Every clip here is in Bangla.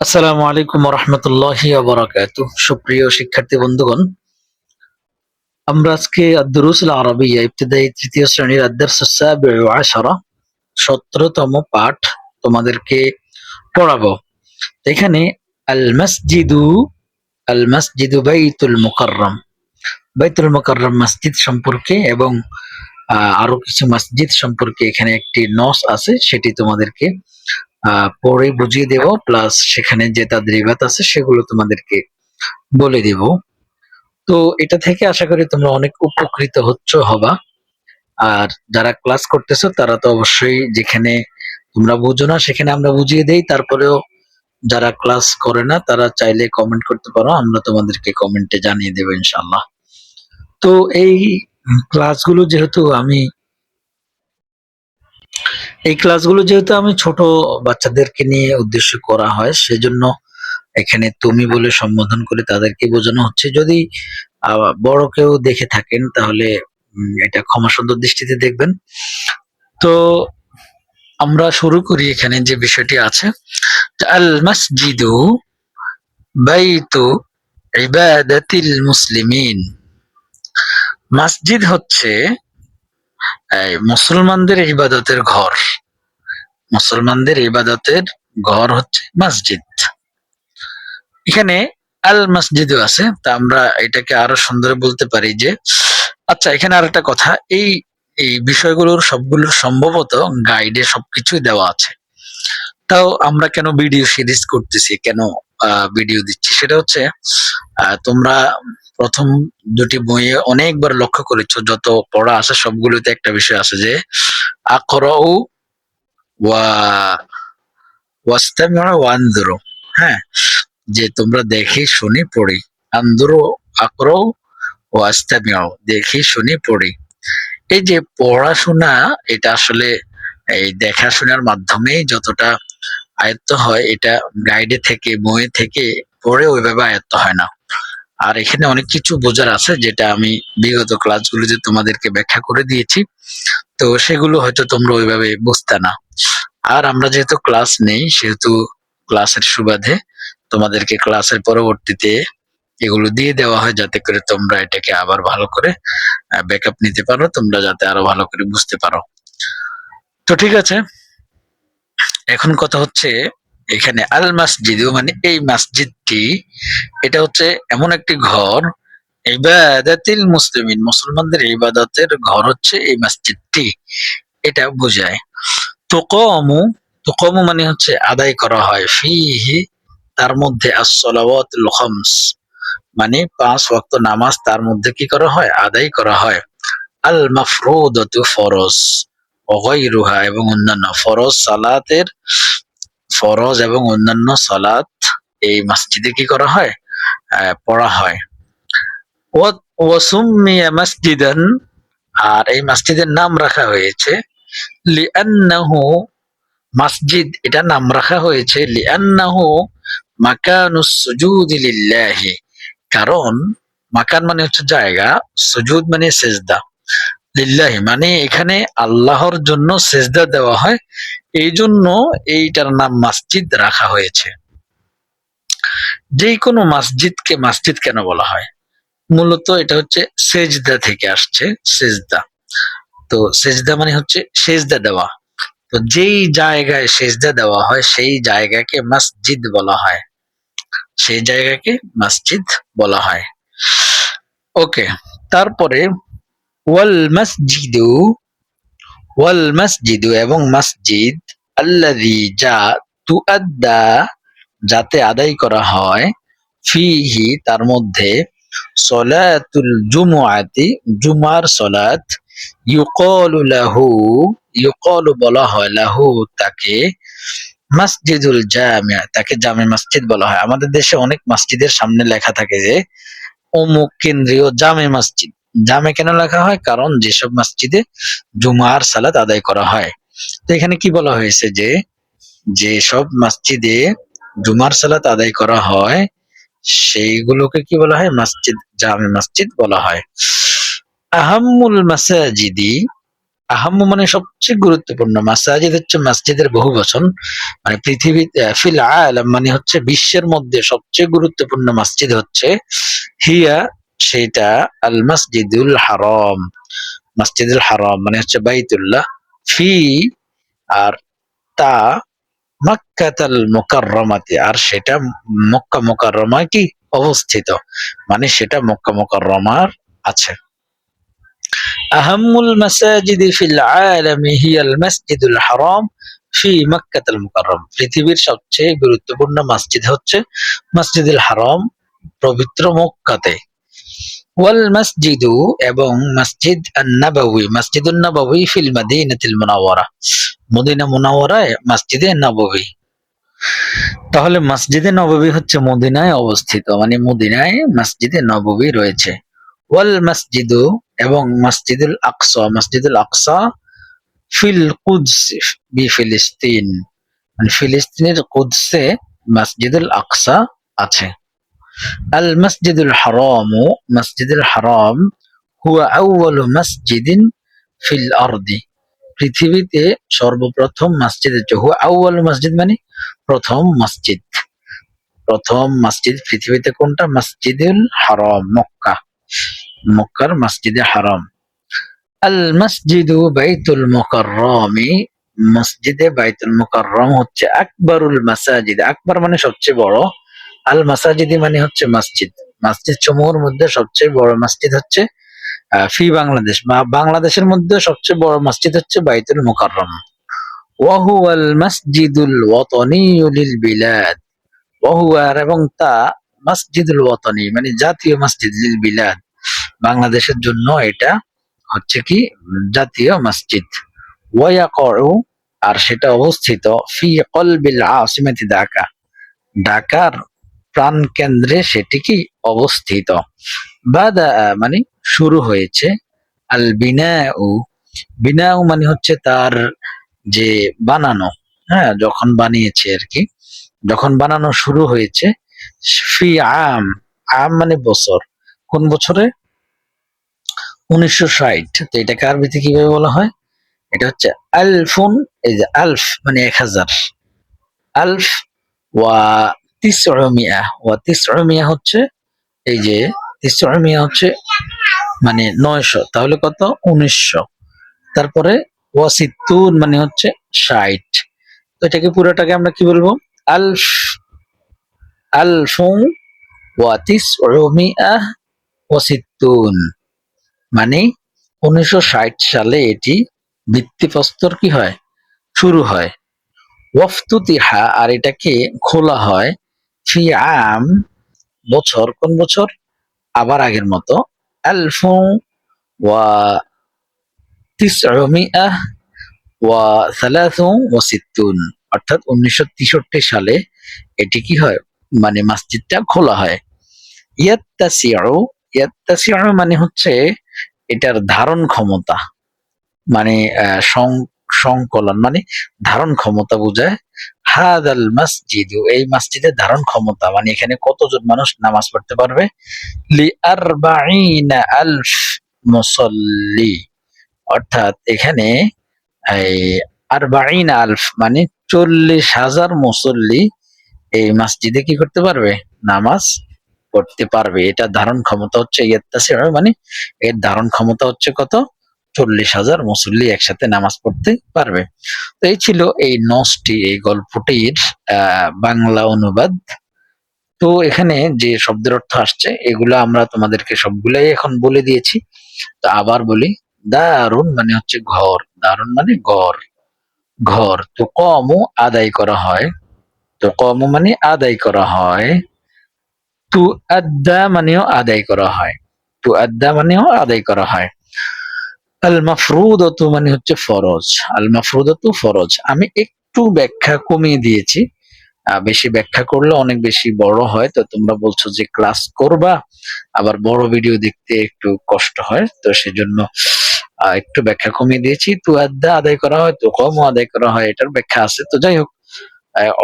আসসালামু আলাইকুম রহমতুল্লাহি বারাকাতু সুপ্রিয় শিক্ষার্থী বন্ধুগণ, আমরা আজকে দুরুসুল আরবিয়া ইবতিদায়ী তৃতীয় শ্রেণির আশারা সতেরোতম পাঠ তোমাদেরকে পড়াবো। এখানে আল মসজিদু আল মসজিদু বাইতুল মুকাররম। বাইতুল মুকাররম মসজিদ সম্পর্কে এবং আরও কিছু মসজিদ সম্পর্কে এখানে একটি নস আছে, সেটি তোমাদেরকে পরে বুঝিয়ে দেব প্লাস সেখানে যে তাদের তাদরিবাত আছে সেগুলো তোমাদেরকে বলে দেব। তো এটা থেকে আশা করি তোমরা অনেক উপকৃত হচ্ছ, হবা। আর যারা ক্লাস করতেছো, তারা তো অবশ্যই যেখানে তোমরা বুঝো না, সেখানে আমরা বুঝিয়ে দেই। তারপরেও যারা ক্লাস করে না, তারা চাইলে কমেন্ট করতে পারো, আমরা তোমাদেরকে কমেন্টে জানিয়ে দেবো ইনশাল্লাহ তো এই ক্লাসগুলো যেহেতু আমি এই ক্লাসগুলো যেহেতু আমি ছোট বাচ্চাদেরকে নিয়ে উদ্দেশ্য করা হয়, সেজন্য এখানে তুমি বলে সম্বোধন করে তাদেরকে বোঝানো হচ্ছে। যদি বড় কেউ দেখে থাকেন, তাহলে এটা ক্ষমা সুন্দর দৃষ্টিতে দেখবেন। তো, আমরা শুরু করি এখানে যে বিষয়টি আছে। আল মসজিদু বাইতু ইবাদাতিল মুসলিমিন। মসজিদ হচ্ছে মুসলমানদের ইবাদতের ঘর। মুসলমানদের ইবাদতের ঘর হচ্ছে মসজিদ। এখানে আল মসজিদও আছে, তা আমরা এটাকে আরও সুন্দর বলতে পারি যে আচ্ছা এখানে আর একটা কথা, এই এই বিষয়গুলোর সবগুলোর সম্ভবত গাইডে সবকিছুই দেওয়া আছে। তাও আমরা কেন ভিডিও সিরিজ করতেছি, কেন ভিডিও দিচ্ছি? সেটা হচ্ছে তোমরা প্রথম দুটি বইয়ে অনেকবার লক্ষ্য করেছ, যত পড়া আছে সবগুলোতে একটা বিষয় আছে যে ওয়ানজুরু হ্যাঁ যে তোমরা দেখি শুনি পড়ি। আন্দুরু আকরাউ দেখি শুনি পড়ি। এই যে পড়াশোনা, এটা আসলে এই দেখাশোনার মাধ্যমেই যতটা আয়ত্ত হয়, এটা গাইডে থেকে, বইয়ে থেকে পড়ে ওইভাবে আয়ত্ত হয় না। আর এখানে অনেক কিছু বোঝার আছে, যেটা আমি বিগত ক্লাসগুলোতে তোমাদেরকে ব্যাখ্যা করে দিয়েছি। তো সেগুলো হয়তো তোমরা ওইভাবে বুঝতে না। আর আমরা যেহেতু ক্লাস নেই, সেহেতু ক্লাসের সুবাদে তোমাদেরকে ক্লাসের পরবর্তীতে এগুলো দিয়ে দেওয়া হয়, যাতে করে তোমরা এটাকে আবার ভালো করে ব্যাকআপ নিতে পারো, তোমরা যাতে আরও ভালো করে বুঝতে পারো। তো ঠিক আছে, এখন কথা হচ্ছে এখানে আল মসজিদ মানে এই মসজিদটি এটা হচ্ছে এমন একটি ঘর, ইবাদাতিল মুসলিমিন, মুসলমানদের ইবাদতের ঘর হচ্ছে এই মসজিদটি। এটা বোঝায়। তোকমু তোকমু মানে হচ্ছে আদায় করা হয়। ফিহি, তার মধ্যে as-সালাওয়াতুল খামস মানে পাঁচ ওয়াক্ত নামাজ তার মধ্যে কি করা হয়? আদায় করা হয়। আল মাফরুদাতু ফরজ অগৈরুহা এবং অন্যান্য ফরজ সালাতের ফরজ এবং অন্যান্য সালাত এই মসজিদে কি করা হয়? পড়া হয়। ওয়া- ওয়াসুম্মিয়া মসজিদান, আর এই মসজিদের নাম রাখা হয়েছে। লিআন্নাহু, মসজিদ এটা নাম রাখা হয়েছে। লিআন্নাহু মাকানুস সুজুদি লিল্লাহি। কারণ, মাকান মানে হচ্ছে জায়গা, সুজুদ মানে সেজদা। লিল্লাহি মানে এখানে আল্লাহর জন্য সেজদা দেওয়া হয়। এই জন্য এইটার নাম মসজিদ রাখা হয়েছে। যে কোনো মসজিদকে, মসজিদ কেন বলা হয়? মূলত এটা হচ্ছে সেজদা থেকে আসছে, সেজদা। তো সেজদা মানে হচ্ছে সেজদা দেওয়া। তো যেই জায়গায় সেজদা দেওয়া হয়, সেই জায়গাকে মসজিদ বলা হয়। সেই জায়গাকে মসজিদ বলা হয়। ওকে, তারপরে ওয়াল মসজিদু ওয়াল মসজিদু এবং মসজিদ আল্লাযী যা তুআদ্দা, যাতে আদায় করা হয়, ফিহি, তার মধ্যে সলাতুল জুমুআতি, জুমার সলাত, ইউকালু লাহু, ইউকালু বলা হয় লাহু, তাকে মসজিদুল জামিয়া তাকে জামে মসজিদ বলা হয়। আমাদের দেশে অনেক মসজিদের সামনে লেখা থাকে যে, অমুক কেন্দ্রীয় জামে মসজিদ। জামে কেন লেখা হয়? কারণ যেসব মসজিদে জুমার সালাত আদায় করা হয়। তো এখানে কি বলা হয়েছে যে যে সব মসজিদে জুমার সালাত আদায় করা হয়, সেইগুলোকে কি বলা হয়? মসজিদ, জামে মসজিদ বলা হয়। আহাম্মুল মাসাজিদি, আহাম্মু মানে সবচেয়ে গুরুত্বপূর্ণ মাসাজিদ হচ্ছে মসজিদের বহু বচন। মানে পৃথিবী ফিল আলাম মানে হচ্ছে বিশ্বের মধ্যে সবচেয়ে গুরুত্বপূর্ণ মসজিদ হচ্ছে, হিয়া সেটা আল মসজিদুল হারাম। মসজিদুল হারম মানে হচ্ছে বাইতুল্লাহ। ফি আর তা মক্কাতাল মুকাররমাতে। আর সেটা মক্কা মুকাররমায় কি অবস্থিত? মানে সেটা মক্কা মুকাররমার আছে। আহাম্মুল মাসাজিদি ফিল আলামি হিয়াল মসজিদুল হারাম ফি মক্কাতুল মুকাররম। পৃথিবীর সবচেয়ে গুরুত্বপূর্ণ মসজিদ হচ্ছে মসজিদুল হারাম পবিত্র মক্কাতে। ওয়াল মসজিদু এবং মসজিদ আন-নববী মসজিদুন নববী ফিল মাদিনাতিল মুনাওয়ারা। মদিনা মুনাওয়ারায় মসজিদে নববী তাহলে মসজিদে নববী হচ্ছে মদিনায় অবস্থিত মানে মদিনায় মসজিদে নববী রয়েছে। ওয়াল মসজিদু এবং মসজিদুল আকসা মসজিদুল আকসা ফিল কুদস বি ফিলিস্তিন। মানে ফিলিস্তিনের কুদসে মসজিদুল আকসা আছে। আল মসজিদুল হারাম মসজিদুল হারাম হুয়া আউয়ালু মসজিদিন ফিল আরদি পৃথিবীতে সর্বপ্রথম মসজিদ হচ্ছে আউয়ালু মসজিদ মানে প্রথম মসজিদ প্রথম মসজিদ পৃথিবীতে কোনটা? মসজিদুল হারাম মক্কা। মক্কার মসজিদে হারাম। আল মসজিদু বাইতুল মুকাররমি মসজিদে বাইতুল মুকাররম হচ্ছে আকবরুল মাসাজিদ। আকবর মানে সবচেয়ে বড়। আল মাসাজিদি মানে হচ্ছে মসজিদ। মসজিদ সমূহের মধ্যে সবচেয়ে বড় মসজিদ হচ্ছে ফি বাংলাদেশ। বাংলাদেশের মধ্যে সবচেয়ে বড় মসজিদ হচ্ছে বাইতুল মুকাররম। ওয়াহুয়াল মসজিদুল ওয়াতনিয়ু লিল বিলাদ। ওয়াহুয়ার এবং তা মসজিদুল ওয়াতনি মানে জাতীয় মসজিদ লিল বিলাদ। বাংলাদেশের জন্য এটা হচ্ছে কি? জাতীয় মসজিদ। ওয়ায়াকউ, আর সেটা অবস্থিত ফি কলবিল আসিমাতি ঢাকা। ঢাকার প্রাণ কেন্দ্রে সেটি অবস্থিত। বাদা মানে শুরু হয়েছে। আল বিনাউ বিনাউ মানে হচ্ছে তার যে বানানো হ্যাঁ যখন বানিয়েছে আর কি। যখন বানানো শুরু হয়েছে, ফি আম আম মানে বছর। কোন বছরে? উনিশশো ষাট। তো এটাকে আরবিতে কীভাবে বলা হয়? এটা হচ্ছে আলফুন, এই যে আলফ মানে এক হাজার। আলফ ওয়া তিসমিয়া ওয়া তিসমিয়া হচ্ছে এই যে তিসমিয়া হচ্ছে মানে নয়শো, তাহলে কত? উনিশশো। তারপরে ওয়াসিতুন মানে হচ্ছে ষাট। তো এটাকে পুরোটাকে আমরা কি বলব? আলফ আলফুন ওয়া তিসমিয়া ওয়াসিতুন মানে উনিশশো ষাট সালে এটি ভিত্তিপ্রস্তর কি হয়? শুরু হয়। ওয়ফতুতিহা, আর এটাকে খোলা হয় ফি আম বছর, কোন বছর? আবার আগের মতো। আলফু ওয়া তিসমিআহ ওয়া সালাসু ওয়া অর্থাৎ উনিশশো তেষট্টি সালে এটি কি হয়? মানে মসজিদটা খোলা হয়। ইয়াত্তাসিউ ইয়াত্তাসিউ মানে হচ্ছে এটার ধারণ ক্ষমতা। মানে সংকলন মানে ধারণ ক্ষমতা বোঝায়। হাদাল মসজিদ, এই মসজিদের ধারণ ক্ষমতা মানে এখানে কতজন মানুষ নামাজ পড়তে পারবে? লি আরবাইনা আলফ মুসল্লি, অর্থাৎ এখানে এই আরবাইন আলফ মানে চল্লিশ হাজার মুসল্লি এই মসজিদে কি করতে পারবে? নামাজ পড়তে পারবে। এটা ধারণ ক্ষমতা হচ্ছে ইয়াত্তাসি মানে এর ধারণ ক্ষমতা হচ্ছে কত? চল্লিশ হাজার মুসল্লি একসাথে নামাজ পড়তে পারবে। তো এই ছিল এই নসটি এই গল্পটির বাংলা অনুবাদ। তো এখানে যে শব্দের অর্থ আসছে, এগুলো আমরা তোমাদেরকে সবগুলাই এখন বলে দিয়েছি। তো আবার বলি দারুণ মানে হচ্ছে ঘর। দারুণ মানে ঘর ঘর তো কমও আদায় করা হয়। তো কম মানে আদায় করা হয়। তু আদা মানেও আদায় করা হয়। তু আদা মানেও আদায় করা হয়। আল মাফরুদতু মানে হচ্ছে ফরজ। আল মাফরুদতু ফরজ। আমি একটু ব্যাখ্যা কমিয়ে দিয়েছি। বেশি ব্যাখ্যা করলে অনেক বেশি বড় হয়। তো তোমরা বলছো যে ক্লাস করবা, আবার বড় ভিডিও দেখতে একটু কষ্ট হয়। তো সেজন্য একটু ব্যাখ্যা কমিয়ে দিয়েছি। তু আদা আদায় করা হয়, তো কমও আদায় করা হয়, এটার ব্যাখ্যা আছে। তো যাই হোক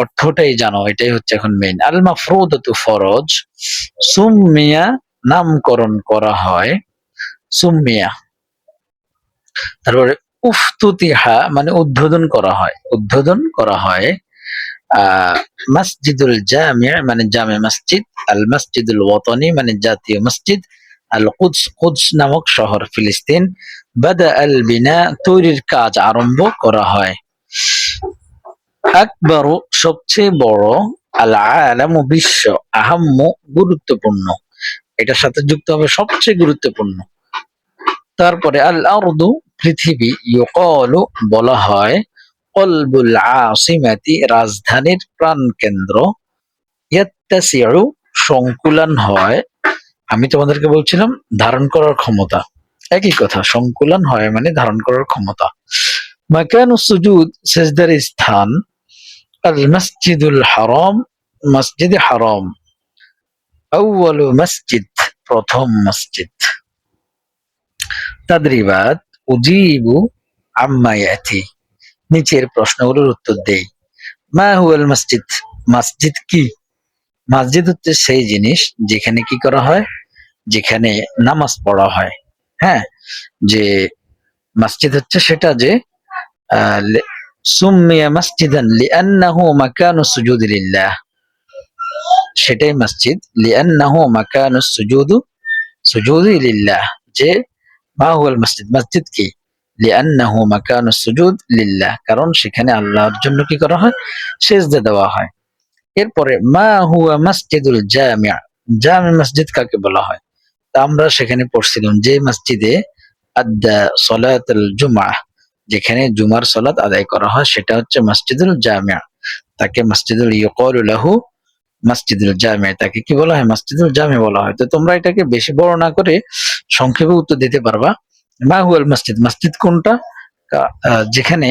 অর্থটাই জানো, এটাই হচ্ছে এখন মেইন আল মাফরুদতু ফরজ সুমিয়া নামকরণ করা হয়। সুমিয়া তারপরে উফতুতিহা মানে উদ্বোধন করা হয়। উদ্বোধন করা হয় মসজিদুল জামিয়া মানে জামে মসজিদ, আল মসজিদুল ওয়াতনি মানে জাতীয় মসজিদ, আল কুদস কুদস নামক শহর ফিলিস্তিন। বাদা আল বিনা, তৈরির কাজ আরম্ভ করা হয়। আকবর, সবচেয়ে বড়, আল আলাম বিশ্ব, আহাম্ম, গুরুত্বপূর্ণ। এটার সাথে যুক্ত হবে সবচেয়ে গুরুত্বপূর্ণ। তারপরে আল আরদু পৃথিবী ইউকালু বলা হয় কলবুল আসিমাতি রাজধানীর প্রাণকেন্দ্র। ইয়াত্তাসিউ সংকুলান হয়, আমি তোমাদেরকে বলছিলাম ধারণ করার ক্ষমতা। একই কথা, সংকুলান হয় মানে ধারণ করার ক্ষমতা। মাকানু সুজুদ সেজদার স্থান আল মসজিদুল হারাম, মসজিদ হারাম। আউয়ালু মসজিদ, প্রথম মসজিদ। উজিবু আম্মা ইয়াতি। নিচের প্রশ্নগুলোর উত্তর দেই। মা হুয়াল মসজিদ? মসজিদ কি? মসজিদ হচ্ছে সেই জিনিস যেখানে কি করা হয়? যেখানে নামাজ পড়া হয়। হ্যাঁ? যে মসজিদ হচ্ছে সেটা যে সুম্মিয়া মসজিদান লিআন্নাহু মাকানু সুজুদি লিল্লাহ। সেটাই মসজিদ। লিআন্নাহু মাকানু সুজুদু, সুজুদি লিল্লাহ। যে মা মসজিদ মসজিদ কি? কারণ সেখানে আল্লাহর জন্য কি করা হয়? সেজদা দেওয়া হয়। এরপরে, মা হুয়া মসজিদুল জামিয়া জামি মসজিদ কাকে বলা হয়? তা আমরা সেখানে পড়ছিলাম যে মসজিদে আদ্দা সলাতুল জুমা যেখানে জুমার সলাত আদায় করা হয়, সেটা হচ্ছে মসজিদুল জামিয়া তাকে মসজিদুল ইয়কল লাহু মসজিদুল জামিয়া তাকে কি বলা হয়? মসজিদুল জামে বলা হয়। তো তোমরা এটাকে বেশি বড় না করে সংক্ষেপে উত্তর দিতে পারবা। মা হুয়াল মসজিদ মসজিদ কোনটা? যেখানে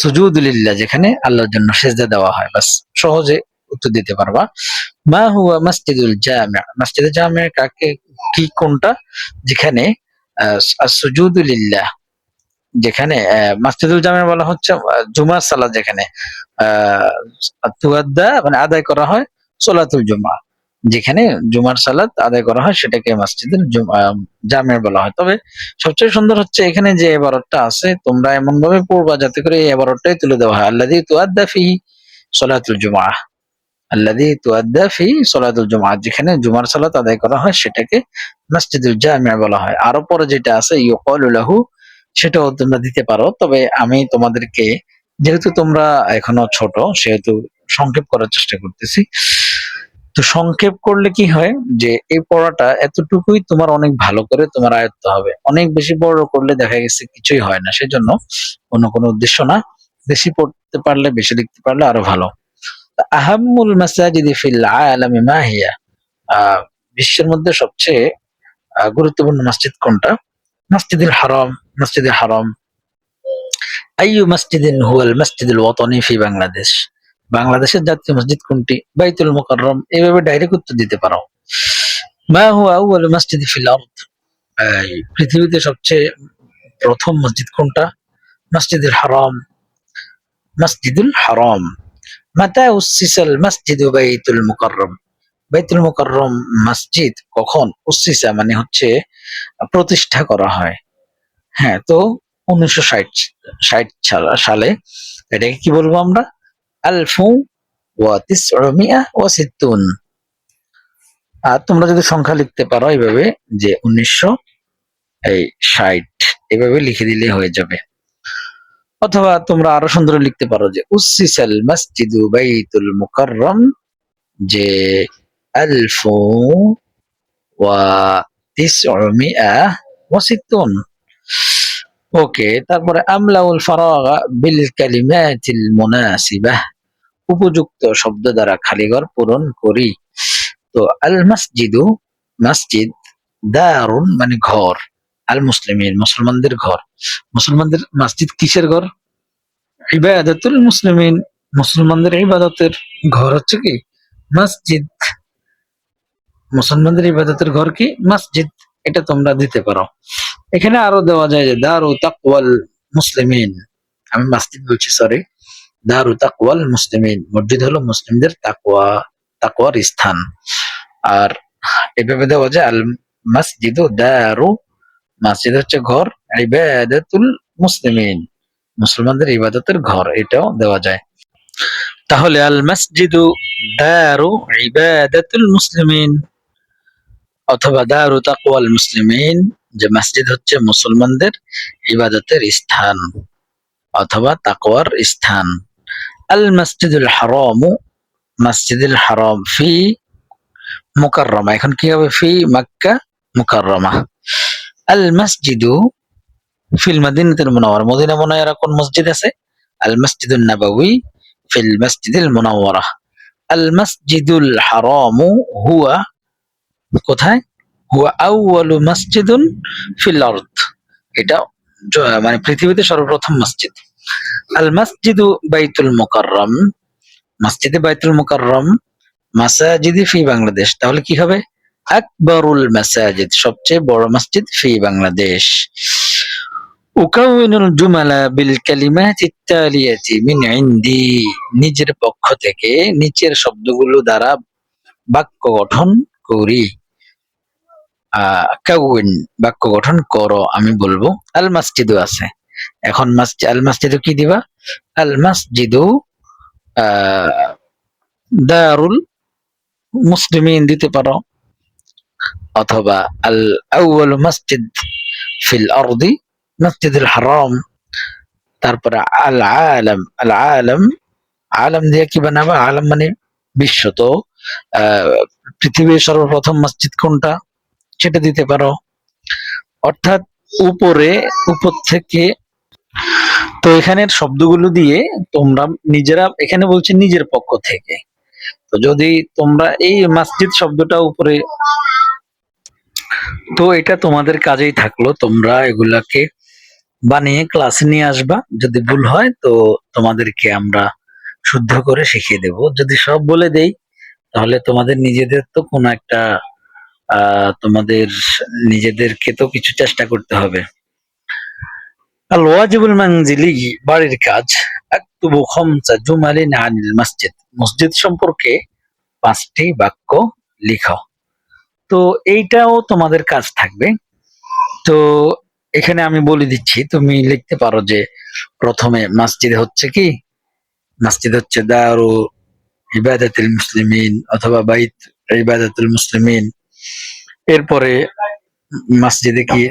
সুজুদুলিল্লাহ, যেখানে আল্লাহর জন্য সেজদা দেওয়া হয়। বাস, সহজে উত্তর দিতে পারবা। মা হুয়া মসজিদুল জামিয়া মসজিদুল জামিয়া কাকে, কি কোনটা? যেখানে সুজুদুলিল্লাহ, যেখানে মসজিদুল জামিয়া বলা হচ্ছে জুমার সালাত যেখানে, আহ মানে আদায় করা হয়। সোলাতুল জুমা। যেখানে জুমার সালাত আদায় করা হয় সেটাকে মসজিদুল জুম- আহ, জামিয়া বলা হয়। তবে সবচেয়ে সুন্দর হচ্ছে এখানে যে এবারতটা আছে তোমরা এমন ভাবে পড়বা যাতে করে এই এবারতটাই তুলে দেওয়া হয়। আল্লাদি তুয়াদ্দা ফি সোলাতুল জুমা আল্লাদি তুয়াদ্দা ফি জুমা যেখানে জুমার সালাত আদায় করা হয় সেটাকে মসজিদুল জামিয়া বলা হয়। আরও পরে যেটা আছে ইউকালু লাহু সেটাও তোমরা দিতে পারো। তবে আমি তোমাদেরকে যেহেতু তোমরা এখনও ছোট সেহেতু সংক্ষেপ করার চেষ্টা করতেছি। তো সংক্ষেপ করলে কি হয় যে, এই পড়াটা এতটুকুই তোমার অনেক ভালো করে তোমার আয়ত্ত হবে। অনেক বেশি বড় করলে দেখা গেছে কিছুই হয় না। সেজন্য অন্য কোনো উদ্দেশ্য না। বেশি পড়তে পারলে, বেশি লিখতে পারলে আরও ভালো। আহাম্মুল মাসাজিদি ফিল আলামি মাহিয়া বিশ্বের মধ্যে সবচেয়ে গুরুত্বপূর্ণ মসজিদ কোনটা? মসজিদুল হারাম মসজিদুল হারাম। আইয়ু মসজিদিন হুয়াল মসজিদুল ওয়াতনি ফি বাংলাদেশ? বাংলাদেশের জাতীয় মসজিদ কোনটি? বাইতুল মুকাররম। এভাবে ডাইরেক্ট উত্তর দিতে পারো। মা হুয়া আউয়ালু মসজিদ ফিল আরদ? পৃথিবীতে সবচেয়ে প্রথম মসজিদ কোনটা? মসজিদুল হারাম। মসজিদুল হারাম। মাতা উসিসাল মসজিদ বাইতুল মুকাররম। বাইতুল মুকাররম মসজিদ কখন? উসিসা মানে হচ্ছে প্রতিষ্ঠা করা হয়। হ্যাঁ তো উনিশশো ষাট ষাট সালে। এটাকে কি বলব আমরা? আলফু ওয়া আর তোমরা যদি সংখ্যা লিখতে পারো এইভাবে যে উনিশশো এই ষাট, এভাবে লিখে দিলে হয়ে যাবে। অথবা তোমরা আরও সুন্দর লিখতে পারো যে উসিসাল মসজিদু বাইতুল মুকাররম, যে ওয়া ওকে, তারপরে আমলাউল ফারাগা বিল কালিমাতিল মুনাসিবাহ। উপযুক্ত শব্দ দ্বারা খালিঘর পূরণ করি। তো আল মসজিদু, মসজিদ দারুণ মানে ঘর। আল মুসলিমিন, মুসলমানদের ঘর। মুসলমানদের মসজিদ কিসের ঘর? ইবাদতুল মুসলিমিন, মুসলমানদের ইবাদতের ঘর হচ্ছে কি? মসজিদ। মুসলমানদের ইবাদতের ঘর কি? মসজিদ। এটা তোমরা দিতে পারো। এখানে আরও দেওয়া যায় যে দারু তাকওয়াল মুসলিমিন। আমি মসজিদ বলছি সরি দারু তাকওয়াল মুসলিমিন। মসজিদ হলো মুসলিমদের তাকওয়া, তাকওয়ার স্থান। আর এভাবে দেওয়া যায়, আল মসজিদ দারু, মসজিদ হচ্ছে ঘর, ইবাদাতুল মুসলিমিন। মুসলমানদের ইবাদতের ঘর, এটাও দেওয়া যায়। তাহলে আল মসজিদু দারু, ইবাদাতুল মুসলিমিন, অথবা দারু তাকওয়াল মুসলিমিন, যে মসজিদ হচ্ছে মুসলমানদের ইবাদতের স্থান, অথবা তাকওয়ার স্থান। আল মসজিদুল হারামু, মসজিদুল হারাম ফি মুকাররমা। এখন কি হবে? ফি মক্কা মুকাররমা। আল মসজিদু ফিল মদিনাতুল মুনাওয়ারা। মদিনা মুনাওয়ারা কোন মসজিদ আছে? আল মসজিদুন নাবাউই ফিল মসজিদুল মুনাওয়ারা। আল মসজিদুল হারামু হুয়া কোথায়? হুয়া আউয়ালু মসজিদুন ফিল আরদ। এটা মানে পৃথিবীতে সর্বপ্রথম মসজিদ। আল মসজিদু বাইতুল মুকাররম। মসজিদে বাইতুল মুকাররম মাসাজিদি ফি বাংলাদেশ। তাহলে কি হবে? আকবরুল মাসাজিদ, সবচেয়ে বড় মসজিদ ফি বাংলাদেশ। উকাউনুল জুমালা বিল কালিমাতি তালিয়াতি মিন ইনদি। নিজের পক্ষ থেকে নিচের শব্দগুলো দ্বারা বাক্য গঠন করি। আহ, কাউইন, বাক্য গঠন করো, আমি বলব। আল মাসজিদু আছে। এখন আল মাসজিদু কি দিবা? আল মাসজিদু দারুল মুসলিমিন দিতে পারো। অথবা আল আউয়াল মসজিদ ফিল আরদি, মসজিদুল হারাম। তারপরে আল আলম আল আলম আলম দিয়ে কি বানাবা? আলম মানে বিশ্ব। তো পৃথিবীর সর্বপ্রথম মসজিদ কোনটা? সেটা দিতে পারো। অর্থাৎ উপরে, উপর থেকে তো এখানের শব্দগুলো দিয়ে তোমরা নিজেরা এখানে বলছে নিজের পক্ষ থেকে। তো যদি তোমরা এই মসজিদ শব্দটা উপরে তো এটা তোমাদের কাজেই থাকল, তোমরা এগুলাকে বানিয়ে ক্লাসে নিয়ে আসবা। যদি ভুল হয় তো তোমাদেরকে আমরা শুদ্ধ করে শিখিয়ে দেব। যদি সব বলে দেই, তাহলে তোমাদের নিজেদের তো কোনো একটা, আহ, তোমাদের নিজেদেরকে তো কিছু চেষ্টা করতে হবে। আল ওয়াজিবুল মানজিলি বাড়ির কাজ আক্তুবু খামসা জুমালিন আনিল মসজিদ মসজিদ সম্পর্কে পাঁচটি বাক্য লিখো। তো এইটাও তোমাদের কাজ থাকবে। তো এখানে আমি বলে দিচ্ছি, তুমি লিখতে পারো যে প্রথমে মসজিদ হচ্ছে কি? মসজিদ হচ্ছে দারু ইবাদাতুল মুসলিমিন অথবা বাইত ইবাদাতুল মুসলিমিন। এরপরে মসজিদে কি